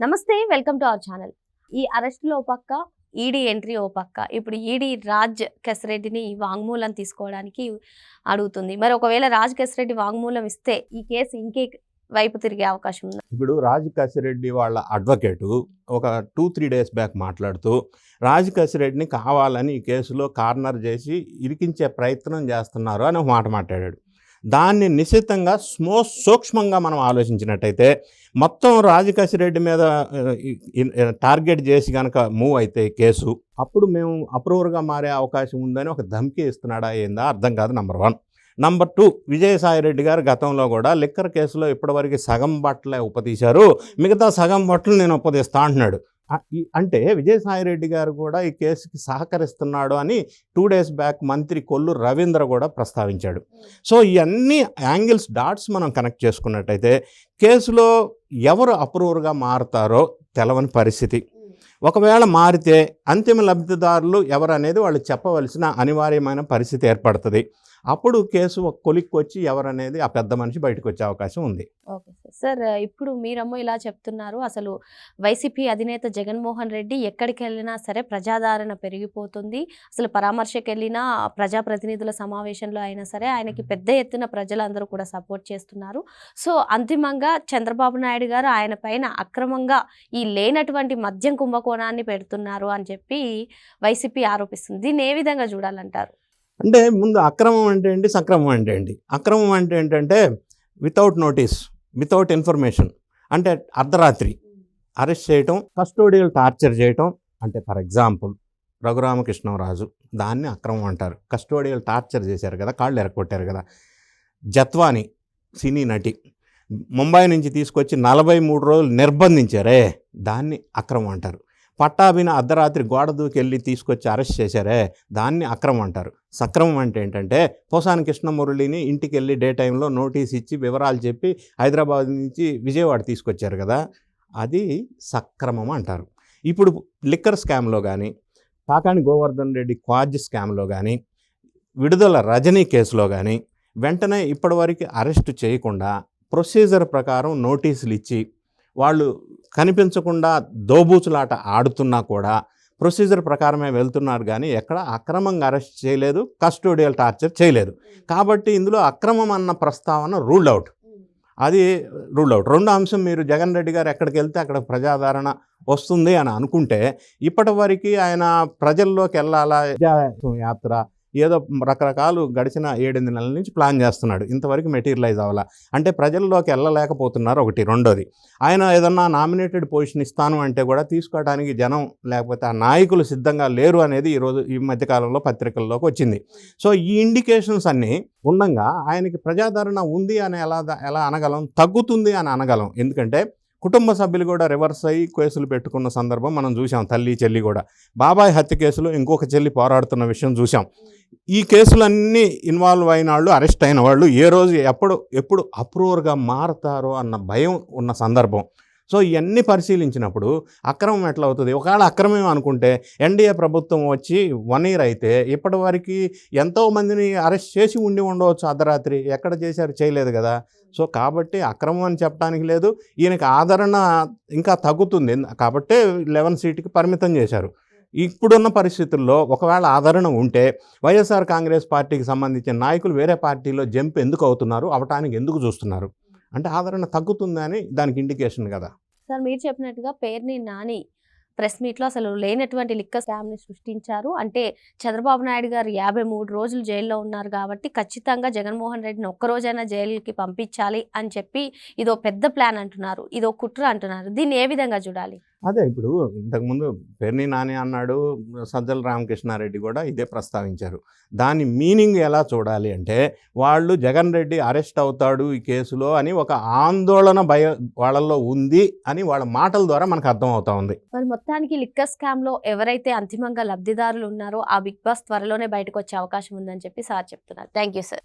నమస్తే welcome to our channel. ఈ అరెస్టులో ఓ పక్క ఈడీ ఎంట్రీ ఓ పక్క. ఇప్పుడు ఈడీ రాజ్ కెసరెడ్డిని వాంగ్మూలం తీసుకోవడానికి అడుగుతుంది. మరి ఒకవేళ రాజ్ కెసరెడ్డి వాంగ్మూలం ఇస్తే ఈ కేసు ఇంకే వైపు తిరిగే అవకాశం ఉంది? ఇప్పుడు రాజు కసిరెడ్డి వాళ్ళ అడ్వకేటు ఒక టూ త్రీ డేస్ బ్యాక్ మాట్లాడుతూ రాజ్ కసిరెడ్డిని కావాలని ఈ కేసులో కార్నర్ చేసి ఇరికించే ప్రయత్నం చేస్తున్నారు అని ఒక మాట మాట్లాడాడు. దాన్ని నిశ్చితంగా స్మో సూక్ష్మంగా మనం ఆలోచించినట్టయితే మొత్తం రాజకాశి రెడ్డి మీద టార్గెట్ చేసి కనుక మూవ్ అయితే కేసు అప్పుడు మేము అప్రూవర్గా మారే అవకాశం ఉందని ఒక ధమ్కి ఇస్తున్నాడా ఏందా అర్థం కాదు number one. Number two Vijayasai Reddy garu గతంలో కూడా లిక్కర్ కేసులో ఇప్పటివరకు సగం బట్టలే ఉపతీశారు మిగతా సగం బట్టలు నేను ఉపదిస్తా అంటున్నాడు. అంటే విజయసాయి రెడ్డి గారు కూడా ఈ కేసుకి సహకరిస్తున్నాడు అని టూ డేస్ బ్యాక్ మంత్రి కొల్లు రవీంద్ర కూడా ప్రస్తావించాడు. సో ఇవన్నీ యాంగిల్స్ డాట్స్ మనం కనెక్ట్ చేసుకున్నట్టయితే కేసులో ఎవరు అప్రూవర్గా మారుతారో తెలవని పరిస్థితి. ఒకవేళ మారితే అంతిమ లబ్ధిదారులు ఎవరు అనేది వాళ్ళు చెప్పవలసిన అనివార్యమైన పరిస్థితి ఏర్పడుతుంది. అప్పుడు కేసు ఒక కొలిక్కి వచ్చి ఎవరనేది ఆ పెద్ద మనిషి బయటకు వచ్చే అవకాశం ఉంది. ఓకే. సార్ ఇప్పుడు మీరమ్మో ఇలా చెప్తున్నారు. అసలు వైసీపీ అధినేత జగన్మోహన్ రెడ్డి ఎక్కడికి వెళ్ళినా సరే ప్రజాదరణ పెరిగిపోతుంది. అసలు పరామర్శకు వెళ్ళినా ప్రజాప్రతినిధుల సమావేశంలో అయినా సరే ఆయనకి పెద్ద ఎత్తున ప్రజలందరూ కూడా సపోర్ట్ చేస్తున్నారు. సో అంతిమంగా చంద్రబాబు నాయుడు గారు ఆయన పైన అక్రమంగా ఈ లేనటువంటి మద్యం కుంభకోణాన్ని పెడుతున్నారు అని చెప్పి వైసీపీ ఆరోపిస్తుంది. దీన్ని ఏ విధంగా చూడాలంటారు? అంటే ముందు అక్రమం అంటే ఏంటి? సక్రమం అంటే ఏంటి? అక్రమం అంటే ఏంటంటే వితౌట్ నోటీస్ వితౌట్ ఇన్ఫర్మేషన్ అంటే అర్ధరాత్రి. అరెస్ట్ చేయటం కస్టోడియల్ టార్చర్ చేయటం. అంటే ఫర్ ఎగ్జాంపుల్ రఘురామకృష్ణరాజు దాన్ని అక్రమం అంటారు. కస్టోడియల్ టార్చర్ చేశారు కదా కాళ్ళు ఎరగొట్టారు కదా. జత్వాని సినీ నటి ముంబై నుంచి తీసుకొచ్చి నలభై మూడు రోజులు నిర్బంధించారే దాన్ని అక్రమం అంటారు. పట్టాభిని అర్ధరాత్రి గోడ దూకి వెళ్ళి తీసుకొచ్చి అరెస్ట్ చేశారే దాన్ని అక్రమం అంటారు. సక్రమం అంటే ఏంటంటే పోసాని కృష్ణమురళిని ఇంటికి వెళ్ళి డే టైంలో నోటీస్ ఇచ్చి వివరాలు చెప్పి హైదరాబాద్ నుంచి విజయవాడ తీసుకొచ్చారు కదా అది సక్రమం అంటారు. ఇప్పుడు లిక్కర్ స్కామ్లో కానీ పాకాని గోవర్ధన్ రెడ్డి క్వాజ్ స్కామ్లో కానీ విడుదల రజనీ కేసులో కానీ వెంటనే ఇప్పటివరకు అరెస్ట్ చేయకుండా ప్రొసీజర్ ప్రకారం నోటీసులు ఇచ్చి వాళ్ళు కనిపించకుండా దోబూచులాట ఆడుతున్నా కూడా ప్రొసీజర్ ప్రకారమే వెళ్తున్నారు కానీ ఎక్కడ అక్రమంగా అరెస్ట్ చేయలేదు కస్టోడియల్ టార్చర్ చేయలేదు. కాబట్టి ఇందులో అక్రమం అన్న ప్రస్తావన రూల్డ్ అవుట్ అది రూల్ అవుట్ రెండో అంశం మీరు జగన్ రెడ్డి గారు ఎక్కడికి వెళ్తే అక్కడ ప్రజాదరణ వస్తుంది అని అనుకుంటే ఇప్పటి వరకు ఆయన ప్రజల్లోకి వెళ్ళాలా? యాత్ర ఏదో రకరకాలు గడిచిన ఏడెనిమిది నెలల నుంచి ప్లాన్ చేస్తున్నాడు. ఇంతవరకు మెటీరియలైజ్ అవ్వాలా? అంటే ప్రజల్లోకి వెళ్ళలేకపోతున్నారు ఒకటి రెండోది. ఆయన ఏదన్నా నామినేటెడ్ పొజిషన్ ఇస్తాను అంటే కూడా తీసుకోవడానికి జనం లేకపోతే ఆ నాయకులు సిద్ధంగా లేరు అనేది ఈరోజు ఈ మధ్యకాలంలో పత్రికల్లోకి వచ్చింది. సో ఈ ఇండికేషన్స్ అన్నీ ఉండంగా ఆయనకి ప్రజాదరణ ఉంది అని ఎలా ఎలా అనగలం? తగ్గుతుంది అని అనగలం. ఎందుకంటే కుటుంబ సభ్యులు కూడా రివర్స్ అయ్యి కేసులు పెట్టుకున్న సందర్భం మనం చూసాం తల్లి చెల్లి కూడా. బాబాయ్ హత్య కేసులో ఇంకొక చెల్లి పోరాడుతున్న విషయం చూసాం ఈ కేసులన్నీ ఇన్వాల్వ్ అయిన వాళ్ళు అరెస్ట్ అయిన వాళ్ళు ఏ రోజు ఎప్పుడు ఎప్పుడు అప్రూవర్గా మారతారో అన్న భయం ఉన్న సందర్భం. సో ఇవన్నీ పరిశీలించినప్పుడు అక్రమం ఎట్లా అవుతుంది ఒకవేళ అక్రమం అనుకుంటే ఎన్డీఏ ప్రభుత్వం వచ్చి వన్ ఇయర్ అయితే ఇప్పటివరకు ఎంతో మందిని అరెస్ట్ చేసి ఉండి ఉండవచ్చు అర్ధరాత్రి. ఎక్కడ చేశారు? చేయలేదు కదా. సో కాబట్టి అక్రమం అని చెప్పడానికి లేదు. ఈయనకి ఆదరణ ఇంకా తగ్గుతుంది. కాబట్టే లెవెన్ సీట్కి పరిమితం చేశారు. ఇప్పుడున్న పరిస్థితుల్లో ఒకవేళ ఆదరణ ఉంటే వైఎస్ఆర్ కాంగ్రెస్ పార్టీకి సంబంధించిన నాయకులు వేరే పార్టీలో జంప్ ఎందుకు అవుతున్నారు? అవటానికి ఎందుకు చూస్తున్నారు? అంటే ఆదరణ తగ్గుతుందని దానికి ఇండికేషన్ కదా. సార్ మీరు చెప్పినట్టుగా పేరుని నాని ప్రెస్ మీట్లో అసలు లేనటువంటి లిక్కర్ స్కామ్ని సృష్టించారు. అంటే చంద్రబాబు నాయుడు గారు యాభై మూడు రోజులు జైల్లో ఉన్నారు కాబట్టి ఖచ్చితంగా జగన్మోహన్ రెడ్డిని ఒక్క రోజైనా జైలుకి పంపించాలి అని చెప్పి ఇదో పెద్ద ప్లాన్ అంటున్నారు. ఇదో కుట్ర అంటున్నారు. దీన్ని ఏ విధంగా చూడాలి? అదే ఇప్పుడు ఇంతకుముందు పెర్ని నాని అన్నాడు సజ్జల రామకృష్ణారెడ్డి కూడా ఇదే ప్రస్తావించారు. దాని మీనింగ్ ఎలా చూడాలి అంటే వాళ్ళు జగన్ రెడ్డి అరెస్ట్ అవుతాడు ఈ కేసులో అని ఒక ఆందోళన భయ వాళ్ళల్లో ఉంది అని వాళ్ళ మాటల ద్వారా మనకు అర్థం అవుతా ఉంది. మరి మొత్తానికి లిక్కర్ స్కామ్లో ఎవరైతే అంతిమంగా లబ్ధిదారులు ఉన్నారో ఆ బిగ్ బాస్ త్వరలోనే బయటకు వచ్చే అవకాశం ఉందని చెప్పి సార్ చెప్తున్నారు. Thank you sir.